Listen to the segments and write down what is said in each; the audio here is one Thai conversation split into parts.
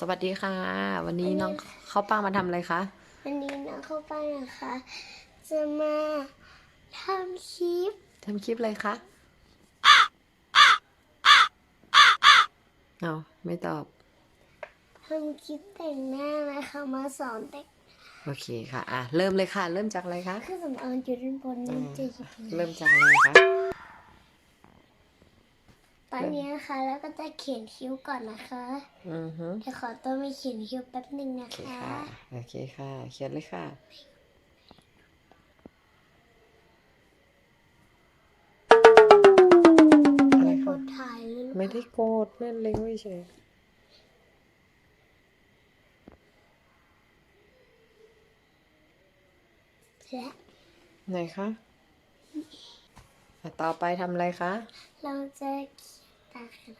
สวัสดีค่ะ วันนี้น้องข้าวป้างมาทำอะไรคะ วันนี้น้องเข้าไปนะคะ จะมาทำคลิปทำคลิปอะไรคะเอาไม่ตอบทำคลิปแต่งหน้านะคะมาสอนแต่งโอเคค่ะ อะ เริ่มเลยค่ะ เริ่มจากอะไรคะเครื่องสำอางจุดด้านบนนี่จะหยิบเลยเริ่มจากอะไรคะต อนนี้นะคะ แล้วก็จะเขียนคิ้วก่อนนะคะอือฮึเดี๋ยวขอตัวไปเขียนคิ้วแป๊บหนึ่งนะโอเคคะค่ะโอเคค่ะ เขียนเลยค่ะ อะไรกคะดถ่ายเลยไม่ได้โกดเล่นเล็งไม่เฉยและไหนคะอะต่อไปทำอะไรคะ เราจะเขียนตาค่ะ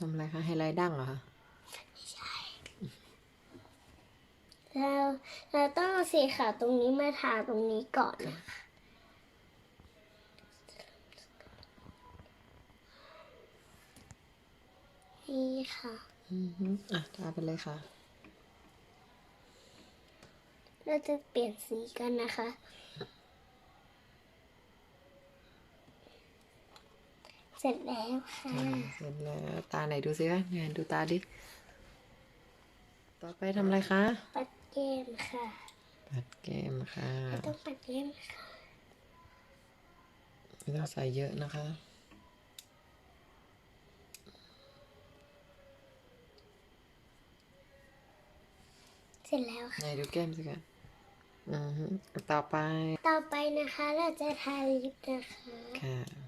ทำอะไรคะให้ไลท์ดั้งเหรอคะเราเราต้องเอาสีขาวตรงนี้มาทาตรงนี้ก่อนนะคะนี่ค่ะ อือฮึอะทาไปเลยค่ะ เราจะเปลี่ยนสีกันนะคะ เสร็จแล้วค่ะอ่าเสร็จแล้วตาไหนดูสิคะงานดูตาดิ ต่อไปทำอะไรคะ ปัดแก้มค่ะ ปัดแก้มค่ะไม่ต้องปัดแก้มค่ะไม่ต้องใส่เยอะนะคะเสร็จแล้วค่ะไหนดูแก้มสิคะอือฮึต่อไป ต่อไปนะคะ เราจะทาลิปนะคะ ค่ะ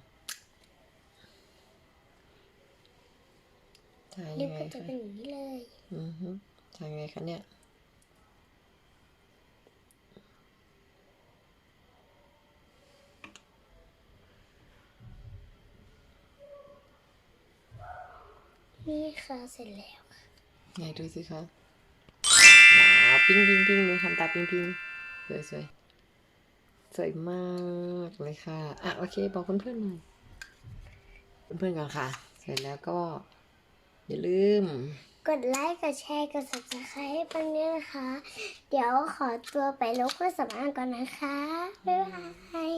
ทาลิยัปงไงก็จะคะเป็นอย่างนี้เลยอือฮึทายังไงคะเนี่ย นี่ค่ะเสร็จแล้วค่ะไหนดูสิคะว้าวปิ้งปิ้งปิ้งเลยทำตาปิ้งปิ้งสวยสวยสวยมากเลยค่ะ อะ โอเค บอกเพื่อนเพื่อนๆหน่อยเพื่อนๆกันค่ะ เสร็จแล้วก็ อย่าลืม กดไลค์ กดแชร์ กด subscribe ให้ปังเนี่ยนะคะ เดี๋ยวขอตัวไปลบเครื่องสำอางก่อนนะคะ บ๊ายบาย